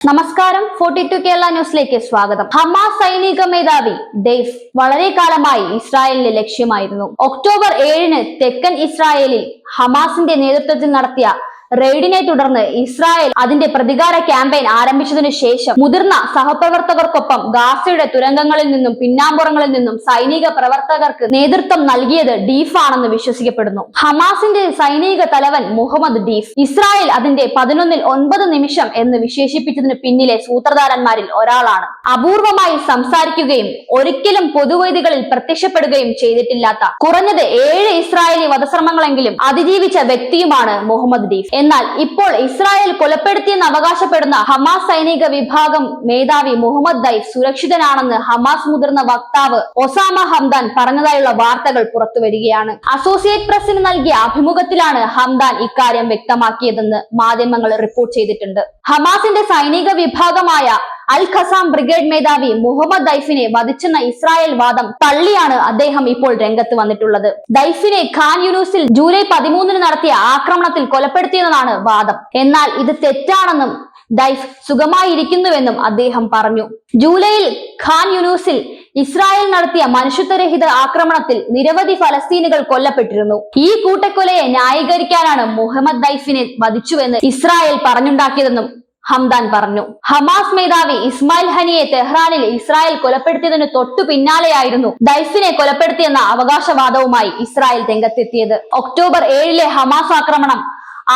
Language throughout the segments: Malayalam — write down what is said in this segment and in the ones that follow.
നമസ്കാരം. ഫോർട്ടി ടു കേരള ന്യൂസിലേക്ക് സ്വാഗതം. ഹമാസ് സൈനിക മേധാവി ഡെയ്ഫ് വളരെ കാലമായി ഇസ്രായേലിന്റെ ലക്ഷ്യമായിരുന്നു. ഒക്ടോബർ ഏഴിന് തെക്കൻ ഇസ്രായേലിൽ ഹമാസിന്റെ നേതൃത്വത്തിൽ നടത്തിയ റെയ്ഡിനെ തുടർന്ന് ഇസ്രായേൽ അതിന്റെ പ്രതികാര ക്യാമ്പയിൻ ആരംഭിച്ചതിനു ശേഷം മുതിർന്ന സഹപ്രവർത്തകർക്കൊപ്പം ഗാസയുടെ തുരങ്കങ്ങളിൽ നിന്നും പിന്നാമ്പുറങ്ങളിൽ നിന്നും സൈനിക പ്രവർത്തകർക്ക് നേതൃത്വം നൽകിയത് ഡീഫ് ആണെന്ന് വിശ്വസിക്കപ്പെടുന്നു. ഹമാസിന്റെ സൈനിക തലവൻ മുഹമ്മദ് ഡീഫ് ഇസ്രായേൽ അതിന്റെ പതിനൊന്നിൽ ഒൻപത് നിമിഷം എന്ന് വിശേഷിപ്പിച്ചതിന് പിന്നിലെ സൂത്രധാരന്മാരിൽ ഒരാളാണ്. അപൂർവമായി സംസാരിക്കുകയും ഒരിക്കലും പൊതുവേദികളിൽ പ്രത്യക്ഷപ്പെടുകയും ചെയ്തിട്ടില്ലാത്ത കുറഞ്ഞത് ഏഴ് ഇസ്രായേലി വധശ്രമങ്ങളെങ്കിലും അതിജീവിച്ച വ്യക്തിയുമാണ് മുഹമ്മദ് ഡീഫ്. എന്നാൽ ഇപ്പോൾ ഇസ്രായേൽ കൊലപ്പെടുത്തിയെന്ന് അവകാശപ്പെടുന്ന ഹമാസ് സൈനിക വിഭാഗം മേധാവി മുഹമ്മദ് ദൈഫ് സുരക്ഷിതനാണെന്ന് ഹമാസ് മുതിർന്ന വക്താവ് ഒസാമ ഹംദാൻ പറഞ്ഞതായുള്ള വാർത്തകൾ പുറത്തുവരികയാണ്. അസോസിയേറ്റ് പ്രസിന് നൽകിയ അഭിമുഖത്തിലാണ് ഹംദാൻ ഇക്കാര്യം വ്യക്തമാക്കിയതെന്ന് മാധ്യമങ്ങൾ റിപ്പോർട്ട് ചെയ്തിട്ടുണ്ട്. ഹമാസിന്റെ സൈനിക വിഭാഗമായ അൽ ഖസാം ബ്രിഗേഡ് മേധാവി മുഹമ്മദ് ദൈഫിനെ വധിച്ചെന്ന ഇസ്രായേൽ വാദം തള്ളിയാണ് അദ്ദേഹം ഇപ്പോൾ രംഗത്ത് വന്നിട്ടുള്ളത്. ദൈഫിനെ ഖാൻ യൂനൂസിൽ ജൂലൈ പതിമൂന്നിന് നടത്തിയ ആക്രമണത്തിൽ കൊലപ്പെടുത്തിയെന്നാണ് വാദം. എന്നാൽ ഇത് തെറ്റാണെന്നും ദൈഫ് സുഖമായിരിക്കുന്നുവെന്നും അദ്ദേഹം പറഞ്ഞു. ജൂലൈയിൽ ഖാൻ യൂനൂസിൽ ഇസ്രായേൽ നടത്തിയ മനുഷ്യത്വരഹിത ആക്രമണത്തിൽ നിരവധി ഫലസ്തീനുകൾ കൊല്ലപ്പെട്ടിരുന്നു. ഈ കൂട്ടക്കൊലയെ ന്യായീകരിക്കാനാണ് മുഹമ്മദ് ദൈഫിനെ വധിച്ചുവെന്ന് ഇസ്രായേൽ പറഞ്ഞുണ്ടാക്കിയതെന്നും ഹംദാൻ പറഞ്ഞു. ഹമാസ് മേധാവി ഇസ്മായിൽ ഹനിയെ തെഹ്റാനിൽ ഇസ്രായേൽ കൊലപ്പെടുത്തിയതിനു തൊട്ടു പിന്നാലെയായിരുന്നു ദൈഫിനെ കൊലപ്പെടുത്തിയെന്ന അവകാശവാദവുമായി ഇസ്രായേൽ രംഗത്തെത്തിയത്. ഒക്ടോബർ ഏഴിലെ ഹമാസ് ആക്രമണം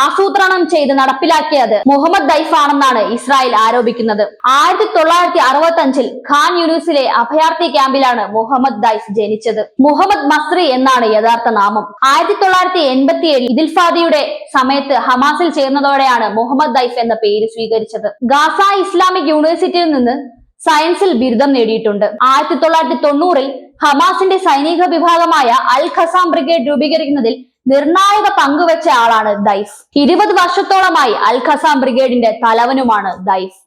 ആസൂത്രണം ചെയ്ത് നടപ്പിലാക്കിയത് മുഹമ്മദ് ദൈഫ് ആണെന്നാണ് ഇസ്രായേൽ ആരോപിക്കുന്നത്. ആയിരത്തി തൊള്ളായിരത്തി അറുപത്തി അഞ്ചിൽ ഖാൻ യൂണിസിലെ അഭയാർത്ഥി ക്യാമ്പിലാണ് മുഹമ്മദ് ദൈഫ് ജനിച്ചത്. മുഹമ്മദ് മസ്രി എന്നാണ് യഥാർത്ഥ നാമം. ആയിരത്തി തൊള്ളായിരത്തി എൺപത്തി ഏഴിൽ ഇതിൽഫാദിയുടെ സമയത്ത് ഹമാസിൽ ചേർന്നതോടെയാണ് മുഹമ്മദ് ദൈഫ് എന്ന പേര് സ്വീകരിച്ചത്. ഗാസ ഇസ്ലാമിക് യൂണിവേഴ്സിറ്റിയിൽ നിന്ന് സയൻസിൽ ബിരുദം നേടിയിട്ടുണ്ട്. ആയിരത്തി തൊള്ളായിരത്തി തൊണ്ണൂറിൽ ഹമാസിന്റെ സൈനിക വിഭാഗമായ അൽ ഖസാം ബ്രിഗേഡ് രൂപീകരിക്കുന്നതിൽ നിർണായക പങ്കുവച്ച ആളാണ് ദൈഫ്. ഇരുപത് വർഷത്തോളമായി അൽ ഖസാം ബ്രിഗേഡിന്റെ തലവനുമാണ് ദൈഫ്.